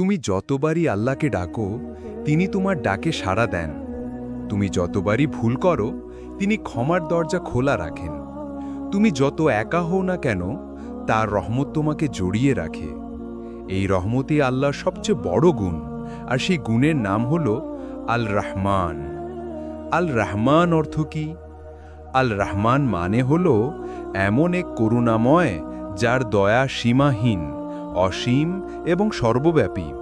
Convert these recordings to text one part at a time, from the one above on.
তুমি যতবারই আল্লাহকে ডাকো, তিনি তোমার ডাকে সাড়া দেন। তুমি যতবারই ভুল করো, তিনি ক্ষমার দরজা খোলা রাখেন। তুমি যত একা হও না কেন, তার রহমত তোমাকে জড়িয়ে রাখে। এই রহমতই আল্লাহর সবচেয়ে বড় গুণ, আর সেই গুণের নাম হল আল রহমান আল রহমান অর্থ কি? আল রহমান মানে হল এমন এক করুণাময়, যার দয়া সীমাহীন। অসীম এবং সর্বব্যাপী।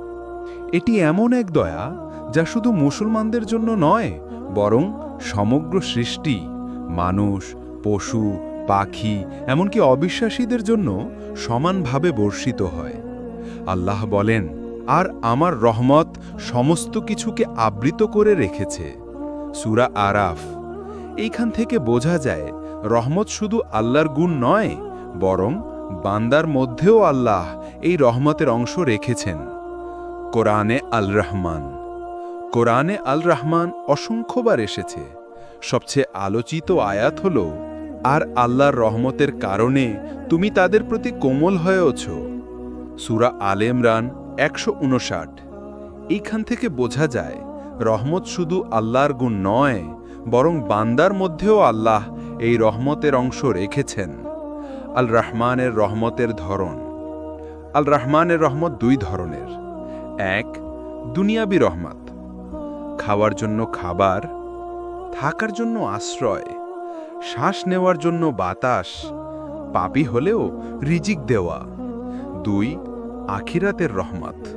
এটি এমন এক দয়া যা শুধু মুসলমানদের জন্য নয়, বরং সমগ্র সৃষ্টি, মানুষ, পশু, পাখি, এমনকি অবিশ্বাসীদের জন্য সমানভাবে বর্ষিত হয়। আল্লাহ বলেন, আর আমার রহমত সমস্ত কিছুকে আবৃত করে রেখেছে। সুরা আরাফ। এইখান থেকে বোঝা যায়, রহমত শুধু আল্লাহর গুণ নয়, বরং বান্দার মধ্যেও আল্লাহ এই রহমতের অংশ রেখেছেন। কোরআনে আল রহমান কোরআনে আল রহমান অসংখ্যবার এসেছে। সবচেয়ে আলোচিত আয়াত হল, আর আল্লাহর রহমতের কারণে তুমি তাদের প্রতি কোমল হয়েওছ সুরা আল ইমরান একশো উনষাট এইখান থেকে বোঝা যায়, রহমত শুধু আল্লাহর গুণ নয়, বরং বান্দার মধ্যেও আল্লাহ এই রহমতের অংশ রেখেছেন। আল রহমানের রহমতের ধরন। আল রহমানের রহমত দুই ধরনের। এক, দুনিয়াবি রহমত। খাওয়ার জন্য খাবার, থাকার জন্য আশ্রয়, শ্বাস নেওয়ার জন্য বাতাস, পাপি হলেও রিজিক দেওয়া। দুই, আখিরাতের রহমত।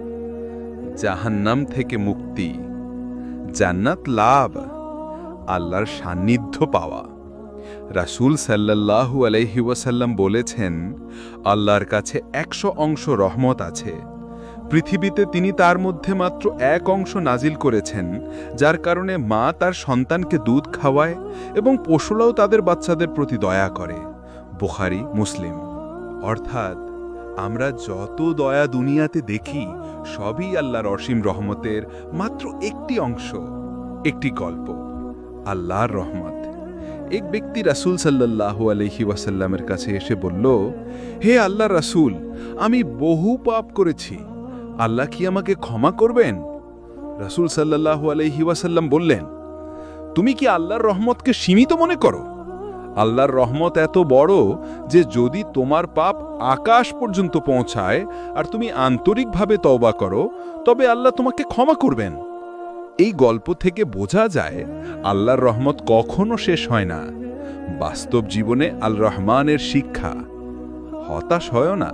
জাহান্নাম থেকে মুক্তি। জান্নাত লাভ, আল্লাহর সান্নিধ্য পাওয়া। রাসূল আলাইহি ওয়াসাল্লাম বলেছেন, আল্লাহর কাছে একশো অংশ রহমত আছে। পৃথিবীতে তিনি তার মধ্যে মাত্র এক অংশ নাজিল করেছেন, যার কারণে মা তার সন্তানকে দুধ খাওয়ায় এবং পশুরাও তাদের বাচ্চাদের প্রতি দয়া করে। বুখারি, মুসলিম। অর্থাৎ, আমরা যত দয়া দুনিয়াতে দেখি, সবই আল্লাহর অসীম রহমতের মাত্র একটি অংশ, একটি গল্প, আল্লাহর রহমত। এক ব্যক্তি রাসূল সাল্লাল্লাহু আলহি ওয়াসাল্লামের কাছে এসে বলল, হে আল্লাহ রাসূল, আমি বহু পাপ করেছি। আল্লাহ কি আমাকে ক্ষমা করবেন? রাসূল সাল্লাল্লাহু আলহি ওয়াসাল্লাম বললেন, তুমি কি আল্লাহর রহমতকে সীমিত মনে করো? আল্লাহর রহমত এত বড় যে যদি তোমার পাপ আকাশ পর্যন্ত পৌঁছায় আর তুমি আন্তরিকভাবে তওবা করো, তবে আল্লাহ তোমাকে ক্ষমা করবেন। এই গল্প থেকে বোঝা যায়, আল্লাহর রহমত কখনো শেষ হয় না। বাস্তব জীবনে আল রহমানের শিক্ষা। হতাশ হয় না।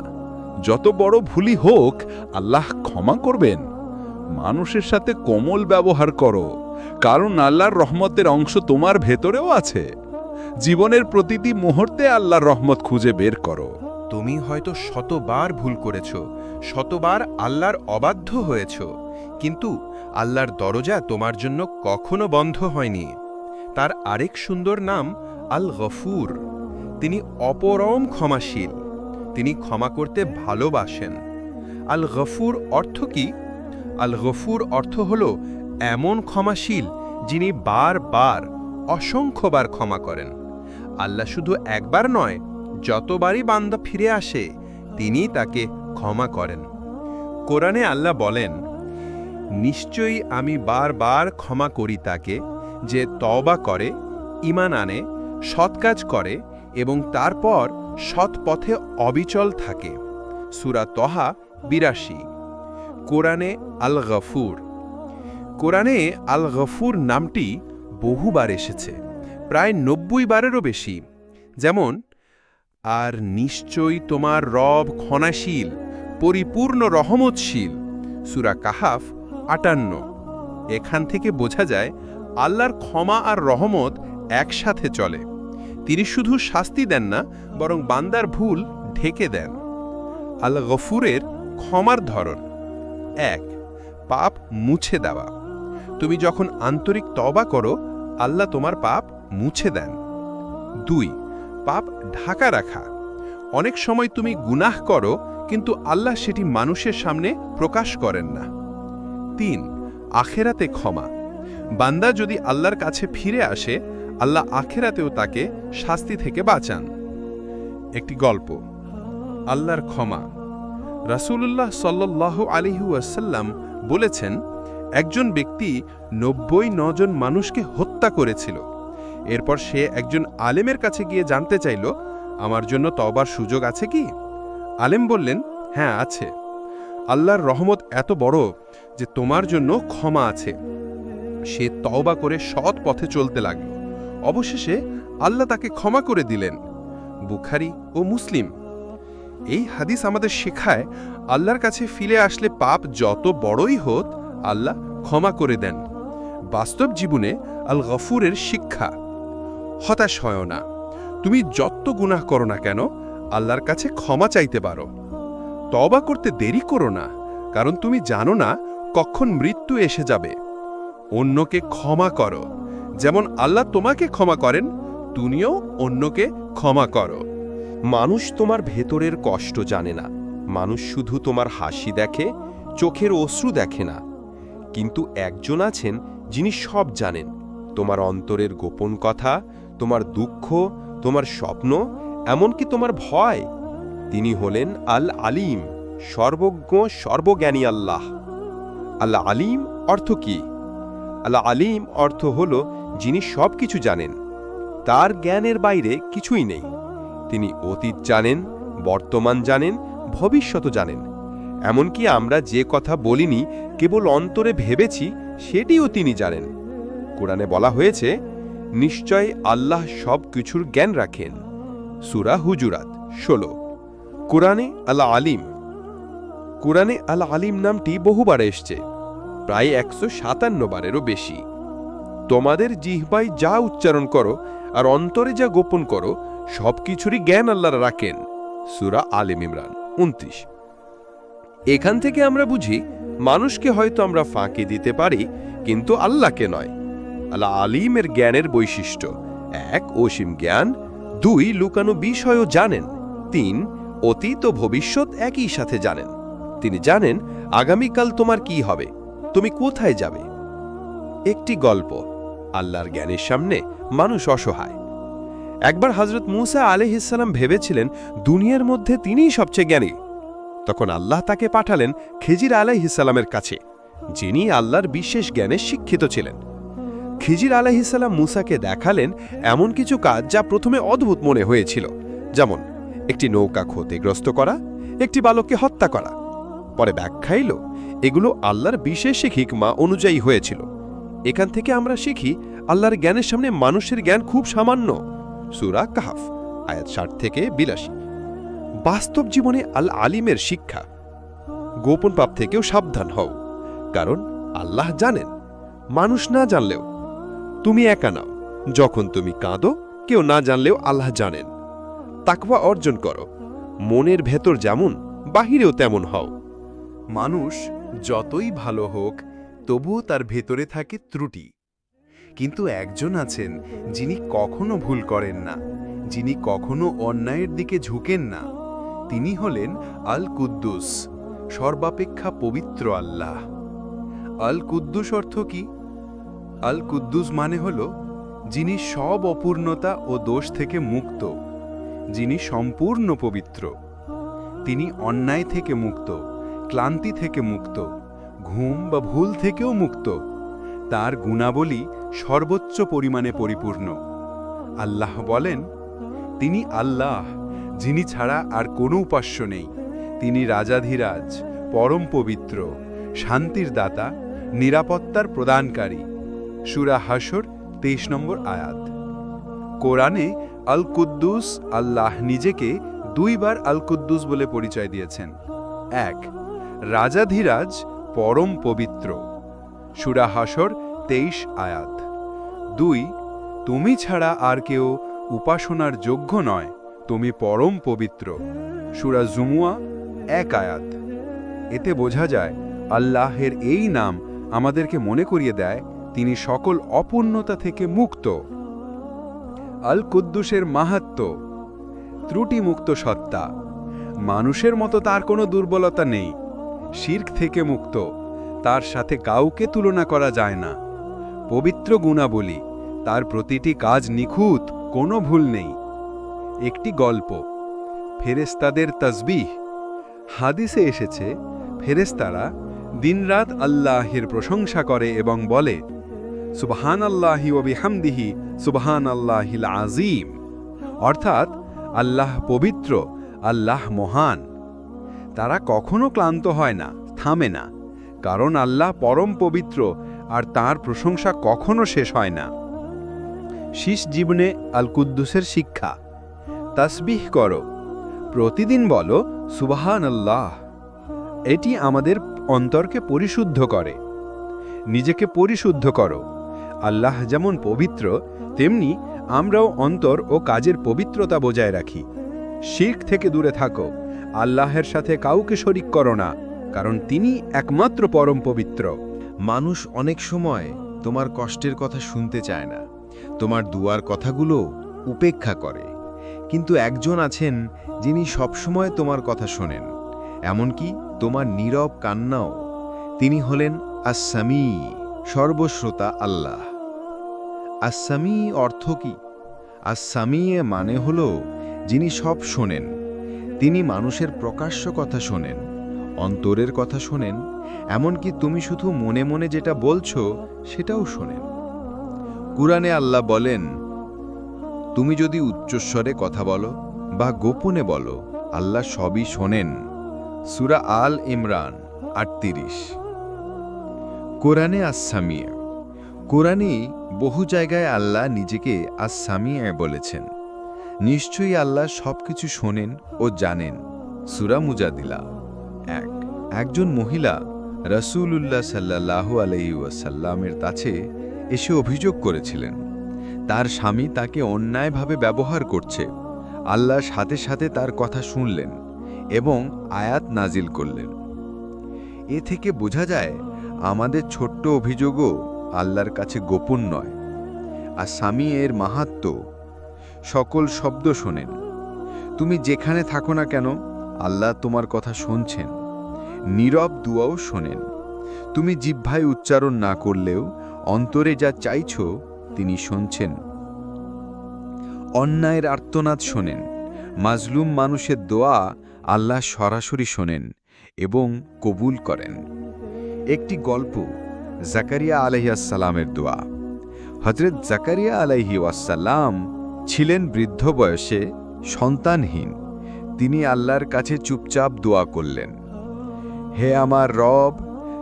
যত বড় ভুলই হোক, আল্লাহ ক্ষমা করবেন। মানুষের সাথে কোমল ব্যবহার করো। কারণ আল্লাহর রহমতের অংশ তোমার ভেতরেও আছে। জীবনের প্রতিটি মুহূর্তে আল্লাহর রহমত খুঁজে বের করো। তুমি হয়তো শতবার ভুল করেছ, শতবার আল্লাহর অবাধ্য হয়েছ। কিন্তু আল্লাহর দরজা তোমার জন্য কখনো বন্ধ হয়নি। তার আরেক সুন্দর নাম আল গফুর তিনি অপরম ক্ষমাশীল। তিনি ক্ষমা করতে ভালোবাসেন। আল গফুর অর্থ কি? আল গফুর অর্থ হল এমন ক্ষমাশীল যিনি বারবার, অসংখ্যবার ক্ষমা করেন। আল্লাহ শুধু একবার নয়, যতবারই বান্দা ফিরে আসে তিনি তাকে ক্ষমা করেন। কোরআনে আল্লাহ বলেন নিশ্চয়ই আমি বারবার ক্ষমা করি তাকে যে তওবা করে ইমান আনে সৎ কাজ করে এবং তারপর সৎ পথে অবিচল থাকে। সুরা তহা বিরাশি। কোরআনে আল গফুর কোরআনে আল গফুর নামটি বহুবার এসেছে, প্রায় নব্বই বারেরও বেশি। যেমন, আর নিশ্চয়ই তোমার রব ক্ষণাশীল, পরিপূর্ণ রহমতশীল। সুরা কাহাফ আটান্ন। এখান থেকে বোঝা যায়, আল্লাহর ক্ষমা আর রহমত একসাথে চলে। তিনি শুধু শাস্তি দেন না, বরং বান্দার ভুল ঢেকে দেন। আল গফুরের ক্ষমার ধরন। এক, পাপ মুছে দেওয়া। তুমি যখন আন্তরিক তবা করো, আল্লাহ তোমার পাপ মুছে দেন। দুই, পাপ ঢাকা রাখা। অনেক সময় তুমি গুনাহ করো, কিন্তু আল্লাহ সেটি মানুষের সামনে প্রকাশ করেন না। তিন, আখেরাতে ক্ষমা। বান্দা যদি আল্লাহর কাছে ফিরে আসে, আল্লাহ আখেরাতেও তাকে শাস্তি থেকে বাঁচান। একটি গল্প, আল্লাহর ক্ষমা। রাসূলুল্লাহ সাল্লাহ আলিহু আসাল্লাম বলেছেন, একজন ব্যক্তি নব্বই নজন মানুষকে হত্যা করেছিল। এরপর সে একজন আলেমের কাছে গিয়ে জানতে চাইল, আমার জন্য তবার সুযোগ আছে কি? আলেম বললেন হ্যাঁ আছে। আল্লাহর রহমত এত বড় যে তোমার জন্য ক্ষমা আছে। সে তওবা করে সৎ পথে চলতে লাগল। অবশেষে আল্লাহ তাকে ক্ষমা করে দিলেন, বুখারি ও মুসলিম। এই হাদিস আমাদের শেখায়, আল্লাহর কাছে ফিরে আসলে পাপ যত বড়ই হোক, আল্লাহ ক্ষমা করে দেন। বাস্তব জীবনে আল গফুরের শিক্ষা, হতাশ হয় না। তুমি যত গুনাহ করো না কেন, আল্লাহর কাছে ক্ষমা চাইতে পারো। তবা করতে দেরি করো না, কারণ তুমি জানো না কখন মৃত্যু এসে যাবে। অন্যকে ক্ষমা করো, যেমন আল্লাহ তোমাকে ক্ষমা করেন, তুমিও অন্যকে ক্ষমা করো। মানুষ তোমার ভেতরের কষ্ট জানে না, মানুষ শুধু তোমার হাসি দেখে, চোখের অশ্রু দেখে না। কিন্তু একজন আছেন যিনি সব জানেন, তোমার অন্তরের গোপন কথা, তোমার দুঃখ, তোমার স্বপ্ন, এমনকি তোমার ভয়। তিনি হলেন আল আলিম সর্বজ্ঞ, সর্বজ্ঞানী আল্লাহ। আল্লাহ আলিম অর্থ কি? আল্লাহ আলিম অর্থ হল যিনি সব কিছু জানেন। তার জ্ঞানের বাইরে কিছুই নেই। তিনি অতীত জানেন, বর্তমান জানেন, ভবিষ্যৎ জানেন। এমনকি আমরা যে কথা বলিনি, কেবল অন্তরে ভেবেছি, সেটিও তিনি জানেন। কোরআনে বলা হয়েছে, নিশ্চয় আল্লাহ সব কিছুর জ্ঞান রাখেন। সুরা হুজুরাত, ষোলো। কোরআনে আল্লাহ আলিম কোরআনে আল আলিম নামটি বহুবার এসছে, প্রায় একশো সাতান্ন বারেরও বেশি। তোমাদের জিহ্বায় যা উচ্চারণ করো আর অন্তরে যা গোপন করো সব কিছুরই জ্ঞান আল্লাহ রাখেন। সুরা আলিম ইমরান, উনত্রিশ। এখান থেকে আমরা বুঝি, মানুষকে হয়তো আমরা ফাঁকি দিতে পারি, কিন্তু আল্লাহকে নয়। আল্লাহ আলিমের জ্ঞানের বৈশিষ্ট্য, এক, অসীম জ্ঞান, দুই, লুকানো বিষয়ও জানেন, তিন অতীত ও ভবিষ্যৎ একই সাথে জানেন। তিনি জানেন, আগামীকাল তোমার কি হবে? তুমি কোথায় যাবে? একটি গল্প, আল্লাহর জ্ঞানের সামনে মানুষ অসহায়। একবার হজরত মুসা আলহিসাল্লাম ভেবেছিলেন, দুনিয়ার মধ্যে তিনিই সবচেয়ে জ্ঞানী। তখন আল্লাহ তাকে পাঠালেন খিজির আলাইহিসাল্লামের কাছে, যিনি আল্লাহর বিশেষ জ্ঞানে শিক্ষিত ছিলেন। খিজির আলাইহিসাল্লাম মুসাকে দেখালেন এমন কিছু কাজ যা প্রথমে অদ্ভুত মনে হয়েছিল, যেমন একটি নৌকা ক্ষতিগ্রস্ত করা, একটি বালককে হত্যা করা। পরে ব্যাখ্যা এল এগুলো আল্লাহর বিশেষ হিকমা অনুযায়ী হয়েছিল। এখান থেকে আমরা শিখি, আল্লাহর জ্ঞানের সামনে মানুষের জ্ঞান খুব সামান্য। সুরা কাহাফ, আয়াত ষাট থেকে বিলাসী বাস্তব জীবনে আল আলিমের শিক্ষা। গোপন পাপ থেকেও সাবধান হও। কারণ আল্লাহ জানেন। মানুষ না জানলেও। তুমি একা নাও। যখন তুমি কাঁদো, কেউ না জানলেও আল্লাহ জানেন। তাকওয়া অর্জন করো। মনের ভেতর যেমন, বাহিরেও তেমন হও। মানুষ যতই ভালো হোক, তবুও তার ভেতরে থাকে ত্রুটি। কিন্তু একজন আছেন যিনি কখনো ভুল করেন না, যিনি কখনো অন্যায়ের দিকে ঝুঁকেন না, তিনি হলেন আল কুদ্দুস সর্বাপেক্ষা পবিত্র আল্লাহ। আল কুদ্দুস অর্থ কি? আল কুদ্দুস মানে হল যিনি সব অপূর্ণতা ও দোষ থেকে মুক্ত। যিনি সম্পূর্ণ পবিত্র। তিনি অন্যায় থেকে মুক্ত, ক্লান্তি থেকে মুক্ত, ঘুম বা ভুল থেকেও মুক্ত। তার গুণাবলী সর্বোচ্চ পরিমাণে পরিপূর্ণ। আল্লাহ বলেন, তিনি আল্লাহ, যিনি ছাড়া আর কোনো উপাস্য নেই। তিনি রাজাধিরাজ, পরম পবিত্র, শান্তির দাতা, নিরাপত্তার প্রদানকারী। সুরা হাসর তেইশ নম্বর আয়াত। কোরআনে আল কুদ্দুস আল্লাহ নিজেকে দুইবার আল কুদ্দুস বলে পরিচয় দিয়েছেন। এক, রাজাধিরাজ পরম পবিত্র। সুরা হাসর তেইশ আয়াত। দুই, তুমি ছাড়া আর কেউ উপাসনার যোগ্য নয়, তুমি পরম পবিত্র। সুরা জুমুয়া এক আয়াত। এতে বোঝা যায়, আল্লাহের এই নাম আমাদেরকে মনে করিয়ে দেয়, তিনি সকল অপূর্ণতা থেকে মুক্ত। আল কুদ্দুসের মাহাত্ম, ত্রুটিমুক্ত সত্তা। মানুষের মতো তার কোনো দুর্বলতা নেই। শির্ক থেকে মুক্ত, তার সাথে কাউকে তুলনা করা যায় না। পবিত্র গুণাবলী, তার প্রতিটি কাজ নিখুঁত, কোনো ভুল নেই। একটি গল্প ফেরেস্তাদের তসবিহ। হাদিসে এসেছে ফেরেস্তারা দিনরাত আল্লাহের প্রশংসা করে এবং বলে সুবহান আল্লাহি ওবিহামদিহি সুবহান আল্লাহিল আজিম অর্থাৎ, আল্লাহ পবিত্র, আল্লাহ মহান। তারা কখনো ক্লান্ত হয় না, থামে না, কারণ আল্লাহ পরম পবিত্র, আর তার প্রশংসা কখনো শেষ হয় না। শীষ জীবনে আল কুদ্দুসের শিক্ষা, তাসবিহ করো, প্রতিদিন বলো সুবাহান আল্লাহ এটি আমাদের অন্তরকে পরিশুদ্ধ করে, নিজেকে পরিশুদ্ধ করো। আল্লাহ যেমন পবিত্র, তেমনি আমরাও অন্তর ও কাজের পবিত্রতা বজায় রাখি। শির্ক থেকে দূরে থাকো, আল্লাহের সাথে কাউকে শরিক করো না, কারণ তিনি একমাত্র পরম পবিত্র। মানুষ অনেক সময় তোমার কষ্টের কথা শুনতে চায় না, তোমার দুয়ার কথাগুলো উপেক্ষা করে। কিন্তু একজন আছেন যিনি সবসময় তোমার কথা শোনেন, এমনকি তোমার নীরব কান্নাও। তিনি হলেন আসামি সর্বশ্রোতা আল্লাহ। আসামি অর্থ কি? আসামি এ মানে হল যিনি সব শোনেন। তিনি মানুষের প্রকাশ্য কথা শোনেন, অন্তরের কথা শোনেন, এমনকি তুমি শুধু মনে মনে যেটা বলছো সেটাও শোনেন। কুরআনে আল্লাহ বলেন, তুমি যদি উচ্চস্বরে কথা বলো বা গোপনে বলো, আল্লাহ সবই শোনেন। সুরা আল ইমরান, আটত্রিশ। কোরআনে আসামিয়া কোরআনে বহু জায়গায় আল্লাহ নিজেকে আসামিয়া বলেছেন। নিশ্চয়ই আল্লাহ সবকিছু শোনেন ও জানেন। সুরা মুজাদিলা এক। একজন মহিলা রসুল্লাহ সাল্লাহ আলাই ওয়াসাল্লামের কাছে এসে অভিযোগ করেছিলেন। তার স্বামী তাকে অন্যায়ভাবে ব্যবহার করছে। আল্লাহ সাথে সাথে তার কথা শুনলেন এবং আয়াত নাজিল করলেন। এ থেকে বোঝা যায়, আমাদের ছোট্ট অভিযোগও আল্লাহর কাছে গোপন নয়। আর স্বামী এর মাহাত্ম, সকল শব্দ শোনেন। তুমি যেখানে থাকো না কেন, আল্লাহ তোমার কথা শুনছেন। নীরব দুয়াও শোনেন। তুমি জিহ্বায় উচ্চারণ না করলেও, অন্তরে যা চাইছ, তিনি শুনছেন। অন্যায়ের আর্তনাদ শোনেন। মাজলুম মানুষের দোয়া আল্লাহ সরাসরি শোনেন এবং কবুল করেন। একটি গল্প জাকারিয়া আলহিয়াসাল্লামের দোয়া। হজরত জাকারিয়া আলাইহি ওয়াসাল্লাম ছিলেন বৃদ্ধ বয়সে সন্তানহীন। তিনি আল্লাহর কাছে চুপচাপ দোয়া করলেন, হে আমার রব,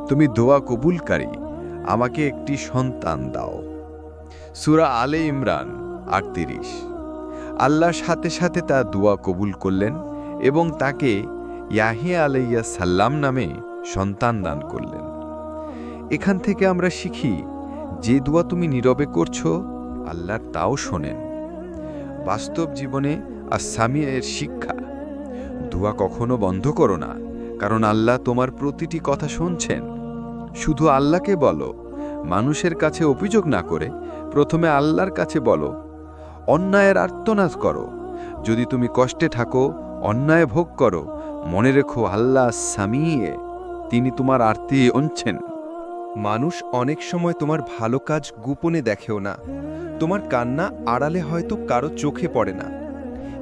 তুমি দোয়া কবুলকারী, আমাকে একটি সন্তান দাও। সুরা আলে ইমরান আটত্রিশ। আল্লাহর সাথে সাথে তা দোয়া কবুল করলেন এবং তাকে ইয়াহিয়া আলাইয়া সাল্লাম নামে সন্তান দান করলেন। এখান থেকে আমরা শিখি, যে দোয়া তুমি নীরবে করছ আল্লাহর তাও শোনেন। বাস্তব জীবনে আসামিয়ের শিক্ষা, দোয়া কখনো বন্ধ করো না, কারণ আল্লাহ তোমার প্রতিটি কথা শুনছেন। শুধু আল্লাহকে বলো, মানুষের কাছে অভিযোগ না করে, প্রথমে আল্লাহর কাছে বলো, অন্যায়ের আর্তনাদ করো, যদি তুমি কষ্টে থাকো, অন্যায় ভোগ করো, মনে রেখো আল্লাহ সামিয়ে, তিনি তোমার আরতি অনছেন। মানুষ অনেক সময় তোমার ভালো কাজ গোপনে দেখেও না। তোমার কান্না আড়ালে হয়তো কারও চোখে পড়ে না।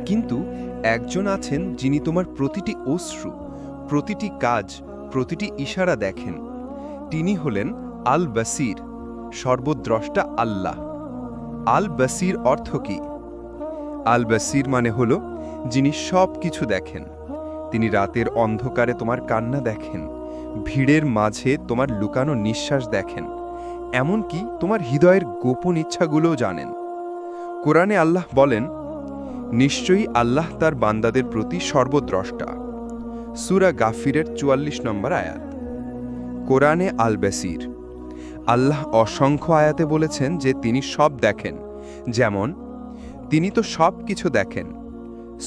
কিন্তু একজন আছেন যিনি তোমার প্রতিটি অশ্রু, প্রতিটি কাজ, প্রতিটি ইশারা দেখেন। তিনি হলেন আল বাসির সর্বদ্রষ্টা আল্লাহ। আল বাসির অর্থ কি? আল বাসির মানে হল যিনি সব কিছু দেখেন। তিনি রাতের অন্ধকারে তোমার কান্না দেখেন। ভিড়ের মাঝে তোমার লুকানো নিঃশ্বাস দেখেন, এমনকি তোমার হৃদয়ের গোপন ইচ্ছাগুলোও জানেন। কোরআনে আল্লাহ বলেন, নিশ্চয়ই আল্লাহ তার বান্দাদের প্রতি সর্বদ্রষ্টা। সুরা গাফিরের চুয়াল্লিশ নম্বর আয়াত। কোরআনে আল বেসির আল্লাহ অসংখ্য আয়াতে বলেছেন যে তিনি সব দেখেন, যেমন, তিনি তো সব কিছু দেখেন।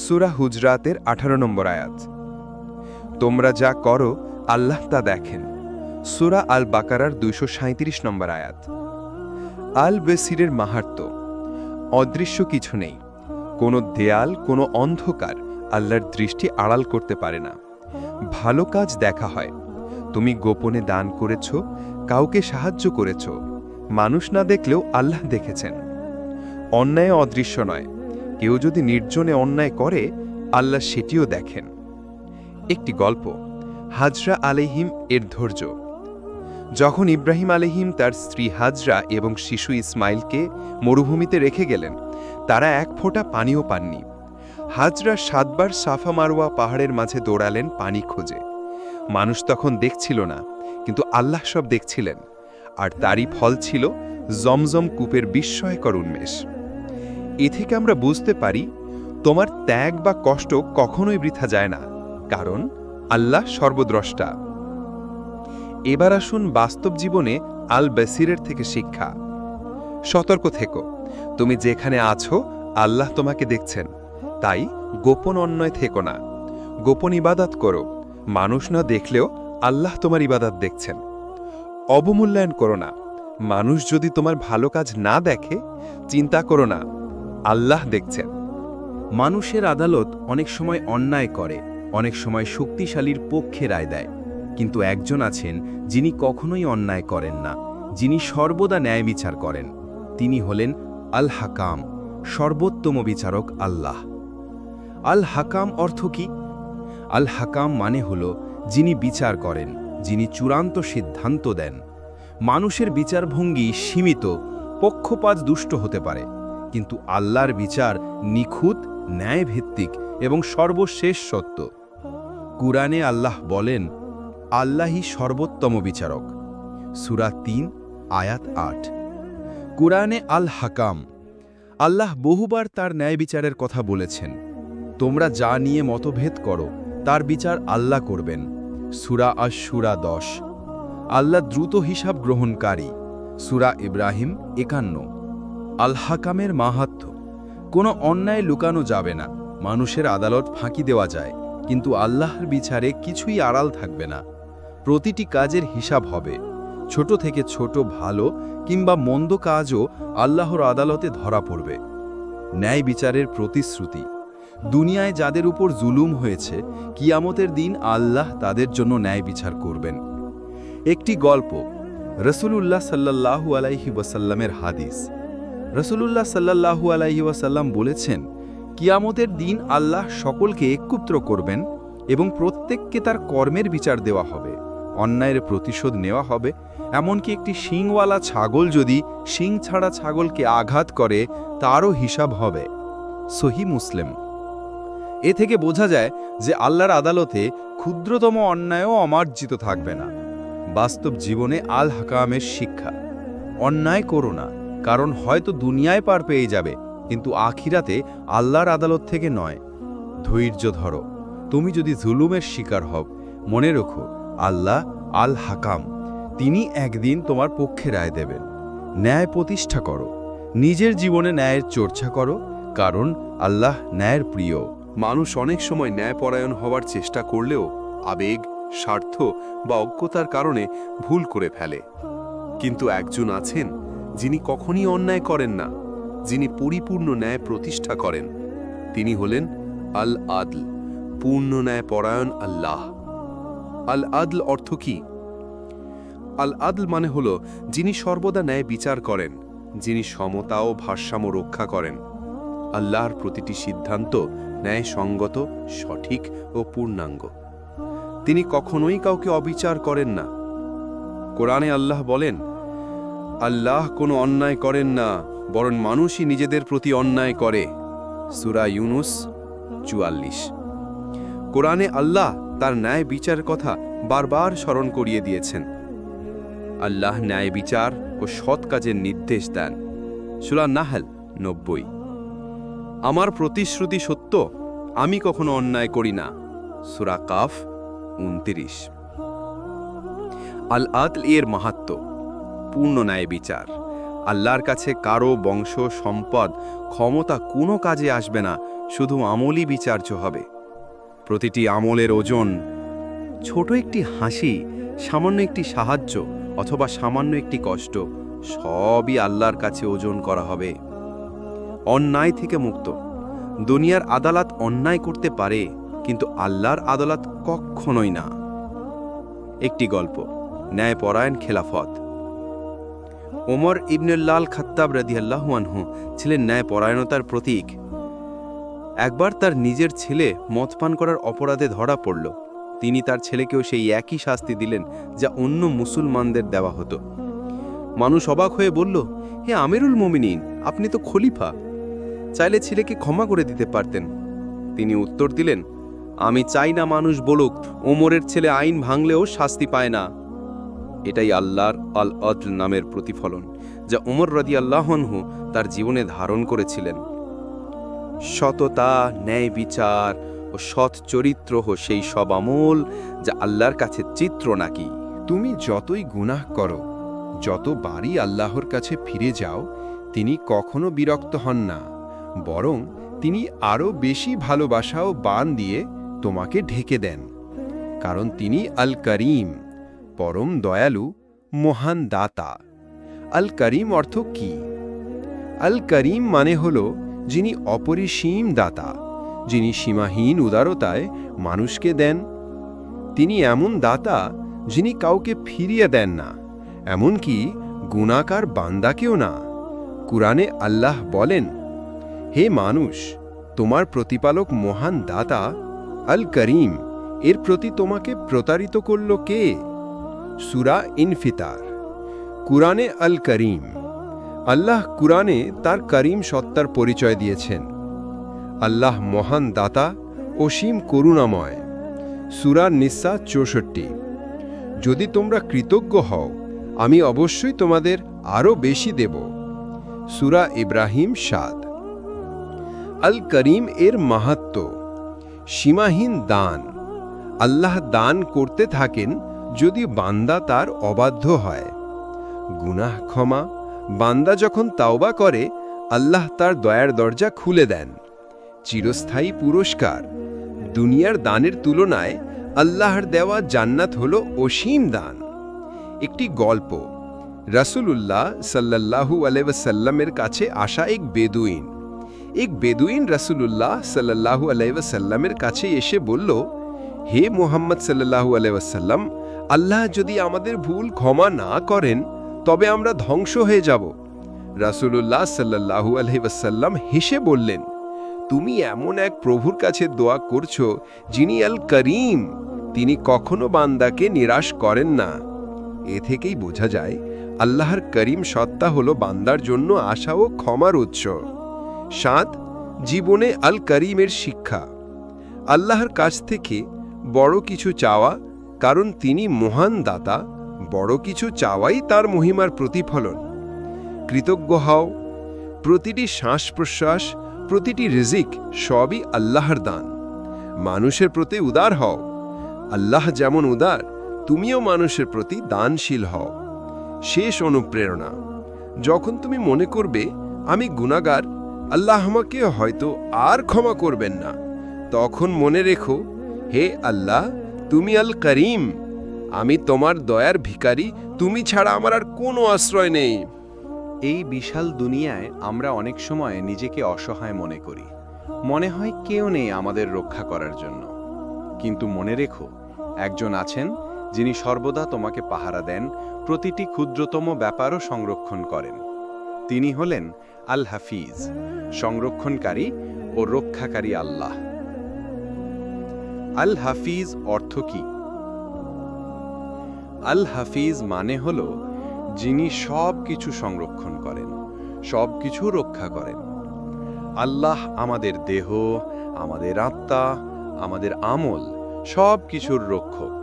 সুরা হুজরাতের আঠারো নম্বর আয়াত। তোমরা যা করো আল্লাহ তা দেখেন। সুরা আল বাকারার দুইশো সাঁত্রিশ নম্বর আয়াত। আল বেসিরের মাহাত্ম অদৃশ্য কিছু নেই। কোনো দেয়াল, কোনো অন্ধকার আল্লাহর দৃষ্টি আড়াল করতে পারে না। ভালো কাজ দেখা হয়। তুমি গোপনে দান করেছ, কাউকে সাহায্য করেছ। মানুষ না দেখলেও আল্লাহ দেখেছেন। অন্যায় অদৃশ্য নয়। কেউ যদি নির্জনে অন্যায় করে, আল্লাহ সেটিও দেখেন। একটি গল্প হাজরা আলেহিম এর ধৈর্য। যখন ইব্রাহিম আলেহিম তার স্ত্রী হাজরা এবং শিশু ইসমাইলকে মরুভূমিতে রেখে গেলেন, তারা এক ফোঁটা পানিও পাননি। হাজরা সাতবার সাফা মারোয়া পাহাড়ের মাঝে দৌড়ালেন পানি খোঁজে। মানুষ তখন দেখছিল না, কিন্তু আল্লাহ সব দেখছিলেন। আর তারই ফল ছিল জমজম কূপের বিস্ময়কর উন্মেষ। এ থেকে আমরা বুঝতে পারি, তোমার ত্যাগ বা কষ্ট কখনোই বৃথা যায় না, কারণ আল্লাহ সর্বদ্রষ্টা। এবার আসুন বাস্তব জীবনে আল বেসিরের থেকে শিক্ষা। সতর্ক থেকো, তুমি যেখানে আছো, আল্লাহ তোমাকে দেখছেন। তাই গোপন অন্যয় থেকো না। গোপন ইবাদত করো। মানুষ না দেখলেও আল্লাহ তোমার ইবাদত দেখছেন। অবমূল্যায়ন করো না। মানুষ যদি তোমার ভালো কাজ না দেখে, চিন্তা করো না। আল্লাহ দেখছেন। মানুষের আদালত অনেক সময় অন্যায় করে। অনেক সময় শক্তিশালীর পক্ষে রায় দেয়। কিন্তু একজন আছেন যিনি কখনোই অন্যায় করেন না, যিনি সর্বদা ন্যায় বিচার করেন। তিনি হলেন আল হাকাম সর্বোত্তম বিচারক আল্লাহ। আল হাকাম অর্থ কি? আল হাকাম মানে হল যিনি বিচার করেন, যিনি চূড়ান্ত সিদ্ধান্ত দেন। মানুষের বিচারভঙ্গি সীমিত, পক্ষপাত দুষ্ট হতে পারে। কিন্তু আল্লাহর বিচার নিখুঁত, ন্যায়ভিত্তিক এবং সর্বশেষ সত্য। কুরআনে আল্লাহ বলেন, আল্লাহই সর্বোত্তম বিচারক। সুরা তিন, আয়াত আট। কুরআনে আল হাকাম আল্লাহ বহুবার তার ন্যায় বিচারের কথা বলেছেন। তোমরা যা নিয়ে মতভেদ করো, তার বিচার আল্লাহ করবেন। সুরা আর সুরা দশ। আল্লাহ দ্রুত হিসাব গ্রহণকারী। সুরা ইব্রাহিম একান্ন। আল হাকামের মাহাত্ম কোনো অন্যায় লুকানো যাবে না। মানুষের আদালত ফাঁকি দেওয়া যায়। কিন্তু আল্লাহর বিচারে কিছুই আড়াল থাকবে না। প্রতিটি কাজের হিসাব হবে। ছোট থেকে ছোট ভালো কিংবা মন্দ কাজও আল্লাহর আদালতে ধরা পড়বে। ন্যায় বিচারের প্রতিশ্রুতি। দুনিয়ায় যাদের উপর জুলুম হয়েছে, কিয়ামতের দিন আল্লাহ তাদের জন্য ন্যায় বিচার করবেন। একটি গল্প, রসুলুল্লাহ সাল্লাল্লাহু আলাইহি ওয়াসাল্লামের হাদিস। রসুলুল্লাহ সাল্লাল্লাহু আলাইহি ওয়াসাল্লাম বলেছেন কিয়ামতের দিন আল্লাহ সকলকে একত্র করবেন এবং প্রত্যেককে তার কর্মের বিচার দেওয়া হবে। অন্যায়ের প্রতিশোধ নেওয়া হবে, এমনকি একটি শিংওয়ালা ছাগল যদি শিং ছাড়া ছাগলকে আঘাত করে, তারও হিসাব হবে। সহি মুসলিম। এ থেকে বোঝা যায় যে আল্লাহর আদালতে ক্ষুদ্রতম অন্যায়ও অমার্জিত থাকবে না। বাস্তব জীবনে আল হাকামের শিক্ষা। অন্যায় করো না, কারণ হয়তো দুনিয়ায় পার পেয়ে যাবে কিন্তু আখিরাতে আল্লাহর আদালত থেকে নয়। ধৈর্য ধরো। তুমি যদি জুলুমের শিকার হও, মনে রেখো, আল্লাহ আল হাকাম তিনি একদিন তোমার পক্ষে রায় দেবেন। ন্যায় প্রতিষ্ঠা করো। নিজের জীবনে ন্যায়ের চর্চা করো, কারণ আল্লাহ ন্যায়ের প্রিয়। মানুষ অনেক সময় ন্যায়পরায়ণ হওয়ার চেষ্টা করলেও আবেগ, স্বার্থ বা অজ্ঞতার কারণে ভুল করে ফেলে। কিন্তু একজন আছেন, যিনি কখনই অন্যায় করেন না। যিনি পরিপূর্ণ ন্যায় প্রতিষ্ঠা করেন, তিনি হলেন আল আদল পূর্ণ ন্যায় পরায়ণ আল্লাহ। আল আদল অর্থ কি? আল আদল মানে হল যিনি সর্বদা ন্যায় বিচার করেন, যিনি সমতা ও ভারসাম্য রক্ষা করেন। আল্লাহর প্রতিটি সিদ্ধান্ত ন্যায়সঙ্গত, সঠিক ও পূর্ণাঙ্গ। তিনি কখনোই কাউকে অবিচার করেন না। কোরআনে আল্লাহ বলেন, আল্লাহ কোনো অন্যায় করেন না বরং মানুষই নিজেদের প্রতি অন্যায় করে। সুরা ইউনুস চুয়াল্লিশ। কোরআনে আল্লাহ তার ন্যায় বিচার কথা বারবার স্মরণ করিয়ে দিয়েছেন। আল্লাহ ন্যায় বিচার ও সৎ কাজের নির্দেশ দেন। সুরা নাহাল নব্বই। আমার প্রতিশ্রুতি সত্য, আমি কখনো অন্যায় করি না। সুরা কাফ উনতিরিশ। আল আদল এর মাহাত্ম পূর্ণ ন্যায় বিচার। আল্লাহর কাছে কারও বংশ, সম্পদ, ক্ষমতা কোনো কাজে আসবে না, শুধু আমলই বিচার্য হবে। প্রতিটি আমলের ওজন ছোট একটি হাসি, সামান্য একটি সাহায্য অথবা সামান্য একটি কষ্ট, সবই আল্লাহর কাছে ওজন করা হবে। অন্যায় থেকে মুক্ত। দুনিয়ার আদালত অন্যায় করতে পারে, কিন্তু আল্লাহর আদালত কখনোই না। একটি গল্প, ন্যায়পরায়ণ খেলাফত। ওমর ইবনুল্লাল খাত্তাব রাদিয়াল্লাহু আনহু ছিলেন ন্যায়পরায়ণতার প্রতীক। একবার তার নিজের ছেলে মদ পান করার অপরাধে ধরা পড়ল। তিনি তার ছেলেকেও সেই একই শাস্তি দিলেন যা অন্য মুসলমানদের দেওয়া হতো। মানুষ অবাক হয়ে বলল, হে আমিরুল মোমিনিন, আপনি তো খলিফা। চাইলে ছেলেকে ক্ষমা করে দিতে পারতেন। তিনি উত্তর দিলেন, আমি চাই না মানুষ বলুক, ওমরের ছেলে আইন ভাঙলেও শাস্তি পায় না। এটাই আল্লাহর আল অদল নামের প্রতিফলন, যা উমর রদি আল্লাহনহু তার জীবনে ধারণ করেছিলেন। সততা, ন্যায় বিচার ও সৎ চরিত্র হো সেই সব আমল যা আল্লাহর কাছে চিত্র নাকি। তুমি যতই গুনাহ করো যতবারই আল্লাহর কাছে ফিরে যাও, তিনি কখনো বিরক্ত হন না, বরং তিনি আরও বেশি ভালোবাসা ও বান দিয়ে তোমাকে ঢেকে দেন, কারণ তিনি আল করিম পরম দয়ালু মহান দাতা। আল করিম অর্থ কি? আল করিম মানে হল যিনি অপরিসীম দাতা, যিনি সীমাহীন উদারতায় মানুষকে দেন। তিনি এমন দাতা যিনি কাউকে ফিরিয়ে দেন না, এমনকি গুণাকার বান্দাকেও না। কুরআনে আল্লাহ বলেন, হে মানুষ, তোমার প্রতিপালক মহান দাতা, আল করিম, এর প্রতি তোমাকে প্রতারিত করল কে? সুরা ইনফিতার। কুরআনে আল করিম। আল্লাহ কুরআনে তার করিম সত্তার পরিচয় দিয়েছেন। আল্লাহ মহান দাতা অসীম করুণাময়। সুরা নিসা চৌষট্টি। যদি তোমরা কৃতজ্ঞ হও, আমি অবশ্যই তোমাদের আরও বেশি দেব। সুরা ইব্রাহিম সাদ আল করিম এর মাহাত্ম। সীমাহীন দান। আল্লাহ দান করতে থাকেন যদি বান্দা তার অবাধ্য হয়। গুনাহ ক্ষমা। বান্দা যখন তাওবা করে, আল্লাহ তার দয়ার দরজা খুলে দেন। চিরস্থায়ী পুরস্কার। দুনিয়ার দানের তুলনায় আল্লাহর দেওয়া জান্নাত হল অসীম দান। একটি গল্প। রাসূলুল্লাহ সাল্লাল্লাহু আলাইসাল্লামের কাছে আসা এক বেদুইন। এক বেদুইন রাসূলুল্লাহ সাল্লাল্লাহু আলাইসাল্লামের কাছে এসে বলল, হে মোহাম্মদ সাল্লাল্লাহু আলাইসাল্লাম আল্লাহ যদি আমাদের ভুল ক্ষমা না করেন, তবে আমরা ধ্বংস হয়ে যাব। রাসূলুল্লাহ সাল্লাল্লাহু আলাইসাল্লাম হেসে বললেন, তুমি এমন এক প্রভুর কাছে দোয়া করছ, যিনি আল করিম তিনি কখনো বান্দাকে নিরাশ করেন না। এ থেকেই বোঝা যায়, আল্লাহর করিম সত্তা হল বান্দার জন্য আশা ও ক্ষমার উৎস। সাত, জীবনে আল করিমের শিক্ষা। আল্লাহর কাছ থেকে বড় কিছু চাওয়া কারণ তিনি মহান দাতা, বড় কিছু চাওয়াই তার মহিমার প্রতিফলন। কৃতজ্ঞ হও। প্রতিটি শ্বাস প্রশ্বাস প্রতিটি রিজিক সবই আল্লাহর দান। মানুষের প্রতি উদার হও। আল্লাহ যেমন উদার, তুমিও মানুষের প্রতি দানশীল হও। শেষ অনুপ্রেরণা। যখন তুমি মনে করবে, আমি গুনাগার, আল্লাহ আমাকে হয়তো আর ক্ষমা করবেন না, তখন মনে রেখো, হে আল্লাহ তুমি আল করিম। আমি তোমার দয়ার ভিখারি, তুমি ছাড়া আমার আর কোনো আশ্রয় নেই। এই বিশাল দুনিয়ায় আমরা অনেক সময় নিজেকে অসহায় মনে করি। মনে হয় কেউ নেই আমাদের রক্ষা করার জন্য। কিন্তু মনে রেখো, একজন আছেন যিনি সর্বদা তোমাকে পাহারা দেন, প্রতিটি ক্ষুদ্রতম ব্যাপারও সংরক্ষণ করেন। তিনি হলেন আল হাফিজ, সংরক্ষণকারী ও রক্ষাকারী আল্লাহ। আল হাফিজ অর্থ কি? আল হাফিজ মানে হল যিনি সব কিছু সংরক্ষণ করেন সব কিছু রক্ষা করেন। আল্লাহ আমাদের দেহ, আমাদের আত্মা, আমাদের আমল সব কিছুর রক্ষক।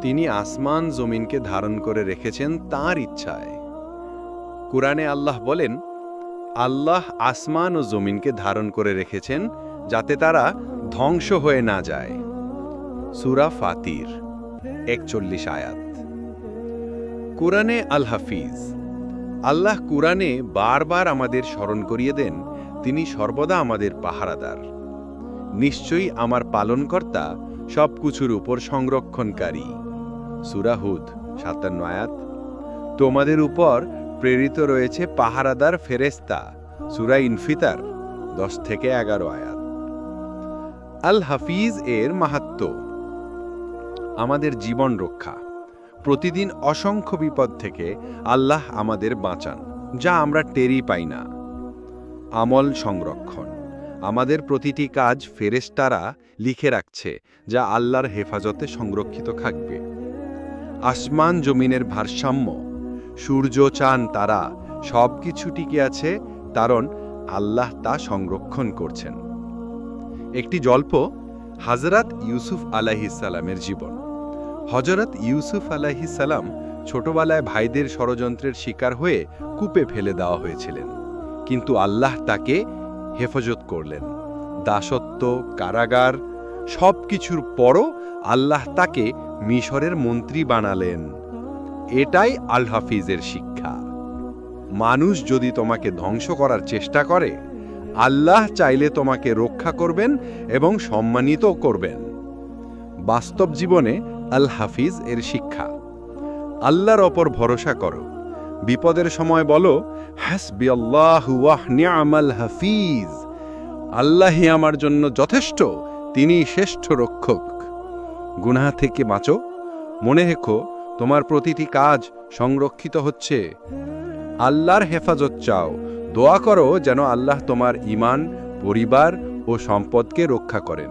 তিনি আসমান জমিনকে ধারণ করে রেখেছেন তার ইচ্ছায়। কোরআনে আল্লাহ বলেন, আল্লাহ আসমান ও জমিনকে ধারণ করে রেখেছেন যাতে তারা ধ্বংস হয়ে না যায়। সুরা ফাতির, একচল্লিশ আয়াত। কোরআনে আল হাফিজ, আল্লাহ কোরআনে বারবার আমাদের স্মরণ করিয়ে দেন, তিনি সর্বদা আমাদের পাহারাদার। নিশ্চয়ই আমার পালনকর্তা সব কিছুর উপর সংরক্ষণকারী। সুরাহুদ সাতান্ন আয়াত। তোমাদের উপর প্রেরিত রয়েছে পাহারাদার ফেরেস্তা সুরা ইনফিতার, দশ থেকে এগারো আয়াত। আল হাফিজ এর মাহাত্ম। আমাদের জীবন রক্ষা। প্রতিদিন অসংখ্য বিপদ থেকে আল্লাহ আমাদের বাঁচান, যা আমরা টেরই পাই না। আমল সংরক্ষণ। আমাদের প্রতিটি কাজ ফেরেস্তারা লিখে রাখছে, যা আল্লাহর হেফাজতে সংরক্ষিত থাকবে। আসমান জমিনের ভারসাম্য। সূর্য চান তারা সব কিছু টিকে আছে, কারণ আল্লাহ তা সংরক্ষণ করছেন। একটি জল্প হাজরাত ইউসুফ আলাহিসাল্লামের জীবন। হজরত ইউসুফ আলাহিসাল্লাম ছোটবেলায় ভাইদের ষড়যন্ত্রের শিকার হয়ে কূপে ফেলে দেওয়া হয়েছিলেন। কিন্তু আল্লাহ তাকে হেফাজত করলেন। দাসত্ব, কারাগার সব কিছুর পরও আল্লাহ তাকে মিশরের মন্ত্রী বানালেন। এটাই আল হাফিজের শিক্ষা। মানুষ যদি তোমাকে ধ্বংস করার চেষ্টা করে আল্লাহ চাইলে তোমাকে রক্ষা করবেন এবং সম্মানিত করবেন। বাস্তব জীবনে আল হাফিজ এর শিক্ষা। আল্লাহর ওপর ভরসা করো। বিপদের সময় বলো হাসবি আল্লাহ নিয়ামাল হাফিজ। আল্লাহই আমার জন্য যথেষ্ট, তিনি শ্রেষ্ঠ রক্ষক। গুনাহ থেকে বাঁচো। মনে রেখো, তোমার প্রতিটি কাজ সংরক্ষিত হচ্ছে। আল্লাহর হেফাজত চাও। দোয়া করো যেন আল্লাহ তোমার ইমান পরিবার ও সম্পদকে রক্ষা করেন।